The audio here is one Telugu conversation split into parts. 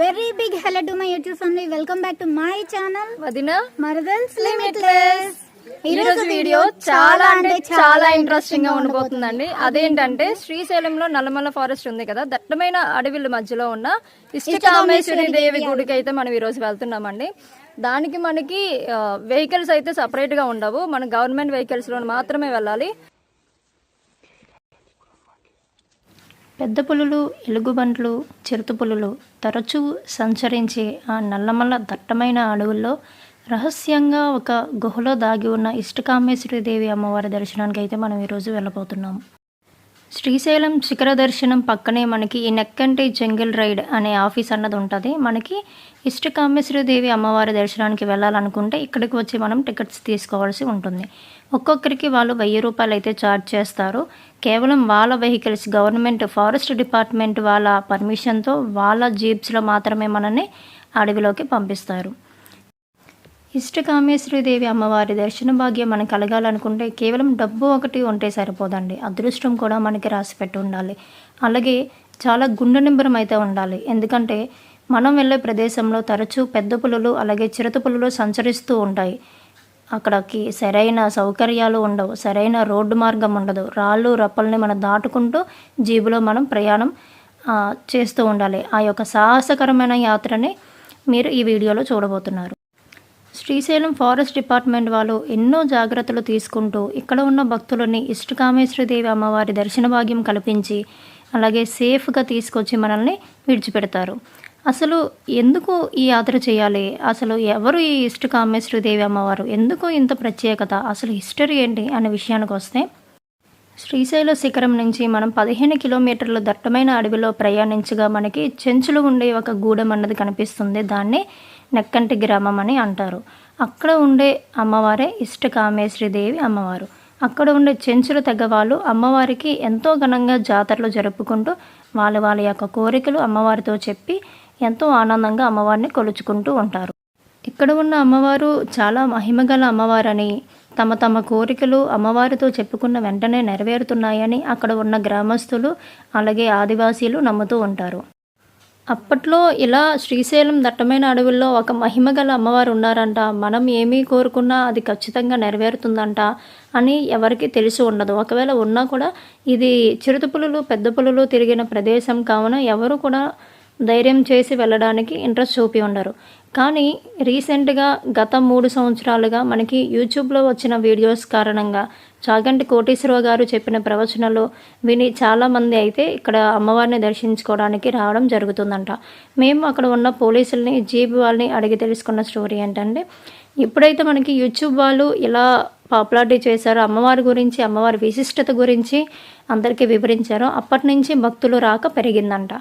Very big hello to my YouTube family welcome back to my channel వదిన మరదల్స్ లిమిట్లెస్ ఈ రోజు వీడియో చాలా అంటే చాలా ఇంట్రెస్టింగ్గా ఉండబోతుందండి. అదేంటంటే శ్రీశైలంలో నల్లమల్ల ఫారెస్ట్ ఉంది కదా. దట్టమైన అడవిల మధ్యలో ఉన్న ఇష్టకామేశ్వరి దేవి గుడికి అయితే మనం ఈ రోజు వెళ్తున్నామండి. దానికి మనకి వెహికల్స్ అయితే సపరేట్గా ఉండవు. మన గవర్నమెంట్ వెహికల్స్లో మాత్రమే వెళ్ళాలి. పెద్ద పులులు ఎలుగుబంట్లు చిరుత పులులు తరచూ సంచరించే ఆ నల్లమల్ల దట్టమైన అడవుల్లో రహస్యంగా ఒక గుహలో దాగి ఉన్న ఇష్టకామేశ్వరి దేవి అమ్మవారి దర్శనానికి అయితే మనం ఈరోజు వెళ్ళబోతున్నాం. శ్రీశైలం శిఖర దర్శనం పక్కనే మనకి ఈ నెక్కంటి జంగిల్ రైడ్ అనే ఆఫీస్ అన్నది ఉంటుంది. మనకి ఇష్టకామేశ్వరి దేవి అమ్మవారి దర్శనానికి వెళ్ళాలనుకుంటే ఇక్కడికి వచ్చి మనం టికెట్స్ తీసుకోవాల్సి ఉంటుంది. ఒక్కొక్కరికి వాళ్ళు వెయ్యి రూపాయలు అయితే ఛార్జ్ చేస్తారు. కేవలం వాళ్ళ వెహికల్స్ గవర్నమెంట్ ఫారెస్ట్ డిపార్ట్మెంట్ వాళ్ళ పర్మిషన్తో వాళ్ళ జీప్స్లో మాత్రమే మనల్ని అడవిలోకి పంపిస్తారు. ఇష్టకామేశ్వరీదేవి అమ్మవారి దర్శన భాగ్యం మనకు కలగాలనుకుంటే కేవలం డబ్బు ఒకటి ఉంటే సరిపోదండి. అదృష్టం కూడా మనకి రాసి పెట్టి ఉండాలి. అలాగే చాలా గుండె నింబరం అయితే ఉండాలి. ఎందుకంటే మనం వెళ్ళే ప్రదేశంలో తరచూ పెద్ద పులులు అలాగే చిరుత పులులు సంచరిస్తూ ఉంటాయి. అక్కడికి సరైన సౌకర్యాలు ఉండవు సరైన రోడ్డు మార్గం ఉండదు. రాళ్ళు రప్పల్ని మనం దాటుకుంటూ జీబులో మనం ప్రయాణం చేస్తూ ఉండాలి. ఆ యొక్క సాహసకరమైన యాత్రని మీరు ఈ వీడియోలో చూడబోతున్నారు. శ్రీశైలం ఫారెస్ట్ డిపార్ట్మెంట్ వాళ్ళు ఎన్నో జాగ్రత్తలు తీసుకుంటూ ఇక్కడ ఉన్న భక్తులని ఇష్టకామేశ్వరదేవి అమ్మవారి దర్శన భాగ్యం కల్పించి అలాగే సేఫ్గా తీసుకొచ్చి మనల్ని విడిచిపెడతారు. అసలు ఎందుకు ఈ యాత్ర చేయాలి? అసలు ఎవరు ఈ ఇష్టకామేశ్వరి దేవి అమ్మవారు? ఎందుకు ఇంత ప్రత్యేకత? అసలు హిస్టరీ ఏంటి అనే విషయానికి వస్తే శ్రీశైల శిఖరం నుంచి మనం పదిహేను కిలోమీటర్ల దట్టమైన అడవిలో ప్రయాణించగా మనకి చెంచులు ఉండే ఒక గూడెం అన్నది కనిపిస్తుంది. దాన్ని నెక్కంటి గ్రామం అని అంటారు. అక్కడ ఉండే అమ్మవారే ఇష్టకామేశ్వరి దేవి అమ్మవారు. అక్కడ ఉండే చెంచుల తెగ వాళ్ళు అమ్మవారికి ఎంతో ఘనంగా జాతరలు జరుపుకుంటూ వాళ్ళ వాళ్ళ యొక్క కోరికలు అమ్మవారితో చెప్పి ఎంతో ఆనందంగా అమ్మవారిని కొలుచుకుంటూ ఉంటారు. ఇక్కడ ఉన్న అమ్మవారు చాలా మహిమగల అమ్మవారని తమ తమ కోరికలు అమ్మవారితో చెప్పుకున్న వెంటనే నెరవేరుతున్నాయని అక్కడ ఉన్న గ్రామస్తులు అలాగే ఆదివాసీలు నమ్ముతూ ఉంటారు. అప్పట్లో ఇలా శ్రీశైలం దట్టమైన అడవుల్లో ఒక మహిమగల అమ్మవారు ఉన్నారంట. మనం ఏమీ కోరుకున్నా అది ఖచ్చితంగా నెరవేరుతుందంట అని ఎవరికి తెలిసి ఉండదు. ఒకవేళ ఉన్నా కూడా ఇది చిరుత పులులు పెద్ద పులులు తిరిగిన ప్రదేశం కావున ఎవరు కూడా ధైర్యం చేసి వెళ్ళడానికి ఇంట్రెస్ట్ చూపి ఉండరు. కానీ రీసెంట్గా గత మూడు సంవత్సరాలుగా మనకి యూట్యూబ్లో వచ్చిన వీడియోస్ కారణంగా చాగంటి కోటేశ్వరరావు గారు చెప్పిన ప్రవచనాలు విని చాలామంది అయితే ఇక్కడ అమ్మవారిని దర్శించుకోవడానికి రావడం జరుగుతుందంట. మేము అక్కడ ఉన్న పోలీసుల్ని జీబీ వాళ్ళని అడిగి తెలుసుకున్న స్టోరీ ఏంటంటే ఇప్పుడైతే మనకి యూట్యూబ్ వాళ్ళు ఇలా పాపులారిటీ చేశారు. అమ్మవారి గురించి అమ్మవారి విశిష్టత గురించి అందరికీ వివరించారు. అప్పటి నుంచి భక్తులు రాక పెరిగిందంట.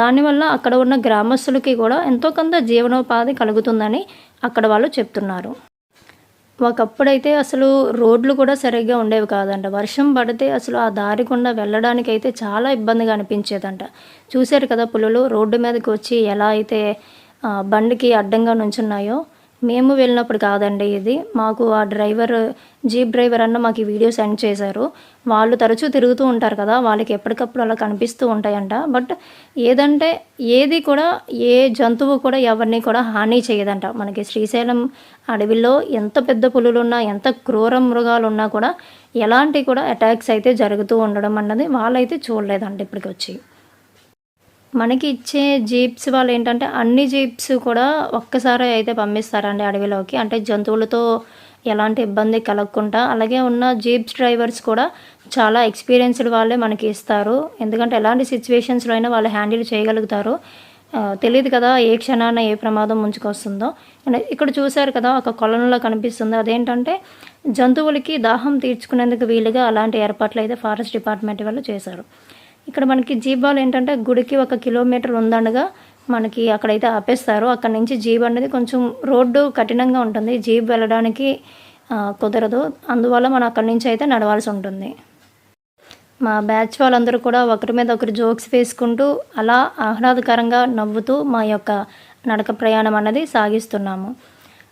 దానివల్ల అక్కడ ఉన్న గ్రామస్తులకి కూడా ఎంతో కొంత జీవనోపాధి కలుగుతుందని అక్కడ వాళ్ళు చెప్తున్నారు. ఒకప్పుడైతే అసలు రోడ్లు కూడా సరిగ్గా ఉండేవి కాదంట. వర్షం పడితే అసలు ఆ దారి గుండా వెళ్ళడానికి అయితే చాలా ఇబ్బందిగా అనిపించేదంట. చూశారు కదా పులులు? రోడ్డు మీదకి వచ్చి ఎలా అయితే బండికి అడ్డంగా నుంచున్నాయో మేము వెళ్ళినప్పుడు కాదండి ఇది. మాకు ఆ డ్రైవర్ జీప్ డ్రైవర్ అన్న మాకు ఈ వీడియో సెండ్ చేశారు. వాళ్ళు తరచూ తిరుగుతూ ఉంటారు కదా వాళ్ళకి ఎప్పటికప్పుడు అలా కనిపిస్తూ ఉంటాయంట. బట్ ఏదంటే ఏది కూడా ఏ జంతువు కూడా ఎవరిని కూడా హాని చేయదంట. మనకి శ్రీశైలం అడవిలో ఎంత పెద్ద పులులు ఉన్నా ఎంత క్రూర మృగాలు ఉన్నా కూడా ఎలాంటి కూడా అటాక్స్ అయితే జరుగుతూ ఉండడం అన్నది వాళ్ళైతే చూడలేదంట ఇప్పటికి వచ్చి మనకి ఇచ్చే జీప్స్ వాళ్ళు ఏంటంటే అన్ని జీప్స్ కూడా ఒక్కసారి అయితే పంపిస్తారండి అడవిలోకి. అంటే జంతువులతో ఎలాంటి ఇబ్బంది కలగకుండా. అలాగే ఉన్న జీప్స్ డ్రైవర్స్ కూడా చాలా ఎక్స్పీరియన్స్డ్ వాళ్ళే మనకి ఇస్తారు. ఎందుకంటే ఎలాంటి సిచ్యువేషన్స్లో అయినా వాళ్ళు హ్యాండిల్ చేయగలుగుతారు. తెలియదు కదా ఏ క్షణాన ఏ ప్రమాదం ముంచుకొస్తుందో. ఇక్కడ చూశారు కదా ఒక కొలంలో కనిపిస్తుంది. అదేంటంటే జంతువులకి దాహం తీర్చుకునేందుకు వీలుగా అలాంటి ఏర్పాట్లు అయితే ఫారెస్ట్ డిపార్ట్మెంట్ వాళ్ళు చేశారు. ఇక్కడ మనకి జీప్ వాళ్ళు ఏంటంటే గుడికి ఒక కిలోమీటర్ ఉందనగా మనకి అక్కడైతే ఆపేస్తారు. అక్కడ నుంచి జీప్ అనేది కొంచెం రోడ్డు కఠినంగా ఉంటుంది. జీబ్ వెళ్ళడానికి కుదరదు. అందువల్ల మనం అక్కడి నుంచి అయితే నడవాల్సి ఉంటుంది. మా బ్యాచ్ వాళ్ళందరూ కూడా ఒకరి మీద ఒకరు జోక్స్ వేసుకుంటూ అలా ఆహ్లాదకరంగా నవ్వుతూ మా యొక్క నడక ప్రయాణం అన్నది సాగిస్తున్నాము.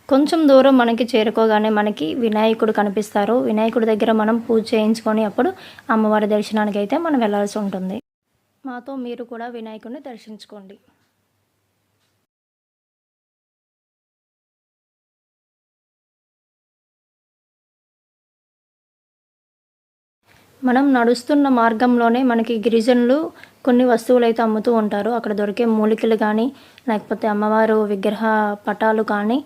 కొంచెం దూరం మనకి చేరుకోగానే మనకి వినాయకుడు కనిపిస్తారు. వినాయకుడి దగ్గర మనం పూజ చేయించుకొని అప్పుడు అమ్మవారి దర్శనానికి అయితే మనం వెళ్ళాల్సి ఉంటుంది. మాతో మీరు కూడా వినాయకుడిని దర్శించుకోండి. మనం నడుస్తున్న మార్గంలోనే మనకి గిరిజనులు కొన్ని వస్తువులు అయితే అమ్ముతూ ఉంటారు. అక్కడ దొరికే మూలికలు కానీ లేకపోతే అమ్మవారు విగ్రహ పటాలు కానీ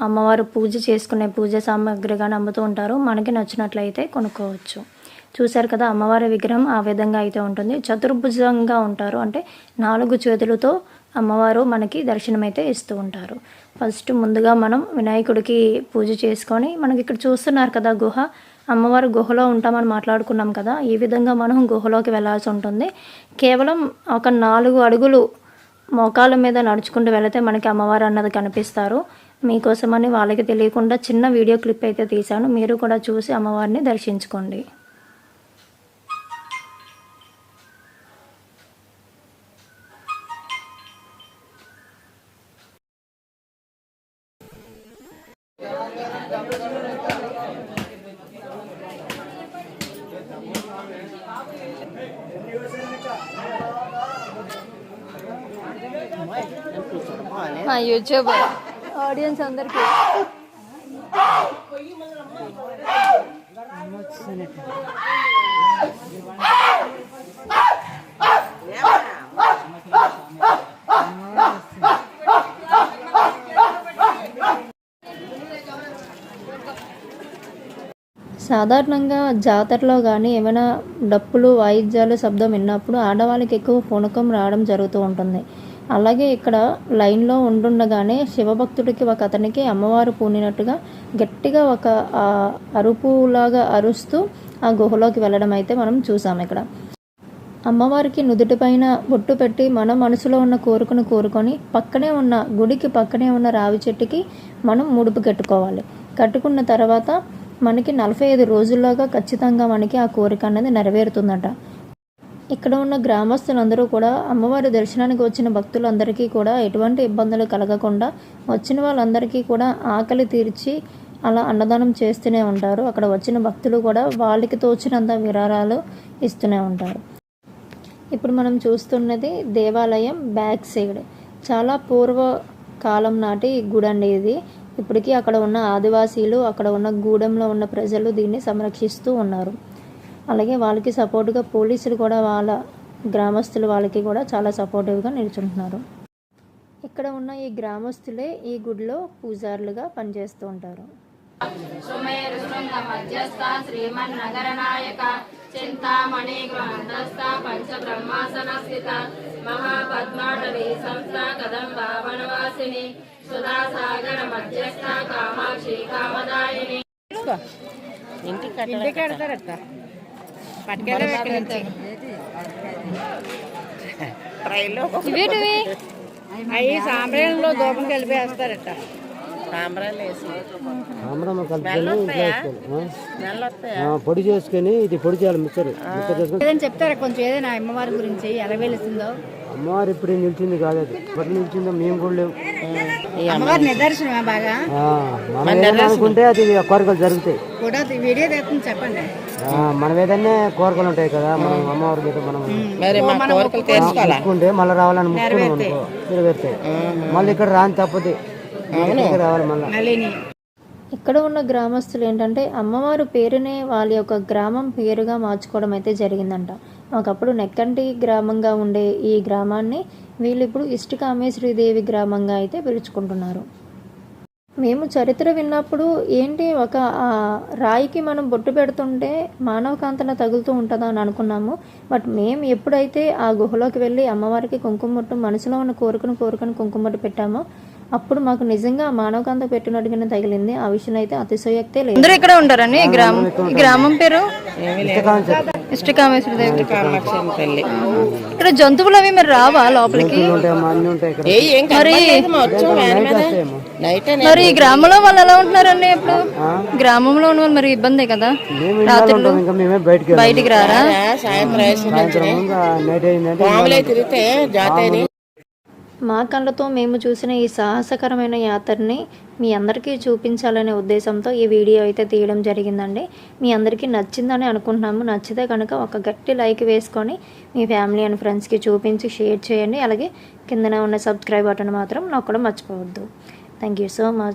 అమ్మవారు పూజ చేసుకునే పూజ సామాగ్రి కానీ అమ్ముతూ ఉంటారు. మనకి నచ్చినట్లయితే కొనుక్కోవచ్చు. చూశారు కదా అమ్మవారి విగ్రహం ఆ విధంగా అయితే ఉంటుంది. చతుర్భుజంగా ఉంటారు. అంటే నాలుగు చేతులతో అమ్మవారు మనకి దర్శనమైతే ఇస్తూ ఉంటారు. ఫస్ట్ ముందుగా మనం వినాయకుడికి పూజ చేసుకొని మనకి ఇక్కడ చూస్తున్నారు కదా గుహ. అమ్మవారు గుహలో ఉంటామని మాట్లాడుకున్నాం కదా. ఈ విధంగా మనం గుహలోకి వెళ్ళాల్సి ఉంటుంది. కేవలం ఒక నాలుగు అడుగులు మోకాల మీద నడుచుకుంటూ వెళితే మనకి అమ్మవారు అన్నది కనిపిస్తారు. మీకోసమని వాళ్ళకి తెలియకుండా చిన్న వీడియో క్లిప్ అయితే తీశాను. మీరు కూడా చూసి అమ్మవారిని దర్శించుకోండి. మా యూట్యూబ్ ఆడియన్స్ అందరికీ. సాధారణంగా జాతరలో కానీ ఏమైనా డప్పులు వాయిద్యాలు శబ్దం విన్నప్పుడు ఆడవాళ్ళకి ఎక్కువ పూనకం రావడం జరుగుతూ ఉంటుంది. అలాగే ఇక్కడ లైన్లో ఉండుండగానే శివభక్తుడికి ఒక అతనికి అమ్మవారు పూనినట్టుగా గట్టిగా ఒక అరుపులాగా అరుస్తూ ఆ గుహలోకి వెళ్ళడం అయితే మనం చూసాం ఇక్కడ. అమ్మవారికి నుదుటిపైన బొట్టు పెట్టి మన మనసులో ఉన్న కోరికను కోరుకొని పక్కనే ఉన్న గుడికి పక్కనే ఉన్న రావి చెట్టుకి మనం ముడుపు కట్టుకోవాలి. కట్టుకున్న తర్వాత మనకి నలభై ఐదు రోజుల్లోగా ఖచ్చితంగా మనకి ఆ కోరిక అనేది నెరవేరుతుందట. ఇక్కడ ఉన్న గ్రామస్తులందరూ కూడా అమ్మవారి దర్శనానికి వచ్చిన భక్తులందరికీ కూడా ఎటువంటి ఇబ్బందులు కలగకుండా వచ్చిన వాళ్ళందరికీ కూడా ఆకలి తీర్చి అలా అన్నదానం చేస్తూనే ఉంటారు. అక్కడ వచ్చిన భక్తులు కూడా వాళ్ళకి తోచినంత విరాళాలు ఇస్తూనే ఉంటారు. ఇప్పుడు మనం చూస్తున్నది దేవాలయం బ్యాక్ సైడ్. చాలా పూర్వ కాలం నాటి గుడి అండి ఇది. ఇప్పటికీ అక్కడ ఉన్న ఆదివాసీలు అక్కడ ఉన్న గూడెంలో ఉన్న ప్రజలు దీన్ని సంరక్షిస్తూ ఉన్నారు. అలాగే వాళ్ళకి సపోర్ట్గా పోలీసులు కూడా వాళ్ళ గ్రామస్తులు వాళ్ళకి కూడా చాలా సపోర్టివ్గా నిల్చుంటున్నారు. ఇక్కడ ఉన్న ఈ గ్రామస్తులే ఈ గుడిలో పూజారులుగా పనిచేస్తూ ఉంటారు. సుమేరుశృంగ మధ్యస్థ శ్రీమన్నగరనాయక చింతామణి గృహస్థ పంచ బ్రహ్మాసన స్థిత మహాపద్మాటవీ సంస్థ కదంబా వనవాసిని సుధాసాగర మధ్యస్థ కామాక్షి కామదాయిని ఇంటికి కడతారట అవి సాంబ్రాణిలో దూపం కలిపి వేస్తారట పొడి చేసుకొని ఇది పొడి చేయాలి మిక్సర్. మిక్సర్ చేసుకొని చెప్తారా? కొంచెం ఏదైనా అమ్మవారి గురించి ఎలా వెలుస్తుందో? అమ్మవారు ఇప్పుడు నిలిచింది కాదు అది. నిలిచిందో మేము కూడా లేవు. అమ్మవారి నిదర్శనమా బాగా? మనం అనుకుంటే అది కోరికలు జరుగుతాయి. కూడా వీడియో తెస్తుంది చెప్పండి. ఆ, మనం ఏదైనా కోరికలు ఉంటాయి కదా మనం అమ్మవారి మీద మనం ముక్కుంటే మళ్ళీ రావాలని ముక్కున్నాం అనుకో నెరవేరుతాయి. మళ్ళీ ఇక్కడ రాని తప్పది. రావాలి మళ్ళీ. ఇక్కడ ఉన్న గ్రామస్తులు ఏంటంటే అమ్మవారు పేరునే వాళ్ళ యొక్క గ్రామం పేరుగా మార్చుకోవడం అయితే జరిగిందంట. ఒకప్పుడు నెక్కంటి గ్రామంగా ఉండే ఈ గ్రామాన్ని వీళ్ళు ఇప్పుడు ఇష్టకామేశ్వరీదేవి గ్రామంగా అయితే పిలుచుకుంటున్నారు. మేము చరిత్ర విన్నప్పుడు ఏంటి ఒక ఆ, రాయికి మనం బొట్టు పెడుతుంటే మానవ కాంతన తగులుతూ ఉంటుందా అని అనుకున్నాము. బట్ మేము ఎప్పుడైతే ఆ గుహలోకి వెళ్ళి అమ్మవారికి కుంకుమ బొట్టు మనసులో ఉన్న కోరికను కోరికను కుంకుమ బొట్టు పెట్టామో అప్పుడు మాకు నిజంగా మానవకాంత పెట్టినట్టుగానే తగిలింది. ఆ విషయం అయితే అతిశయోక్తే లేదు. అందరూ ఇక్కడ ఉంటారని గ్రామం గ్రామం పేరు? ఇష్టకామేశ్వర దేవి కామాక్షి తల్లి ఇక్కడ జంతువులు అవి మరి రావా లోపలికి? మరి ఈ గ్రామంలో వాళ్ళు ఎలా ఉంటున్నారండి ఇప్పుడు? గ్రామంలో ఉన్న వాళ్ళు మరి ఇబ్బందే కదా? మేమే బయటికి రారా? సాయంత్రం తిరిగితే మా కళ్ళతో మేము చూసిన ఈ సాహసకరమైన యాత్రని మీ అందరికీ చూపించాలనే ఉద్దేశంతో ఈ వీడియో అయితే తీయడం జరిగిందండి. మీ అందరికీ నచ్చిందని అనుకుంటున్నాము. నచ్చితే కనుక ఒక గట్టి లైక్ వేసుకొని మీ ఫ్యామిలీ అండ్ ఫ్రెండ్స్కి చూపించి షేర్ చేయండి. అలాగే కిందనే ఉన్న సబ్స్క్రైబ్ బటన్ మాత్రం నొక్కడం మర్చిపోవద్దు. Thank you so much.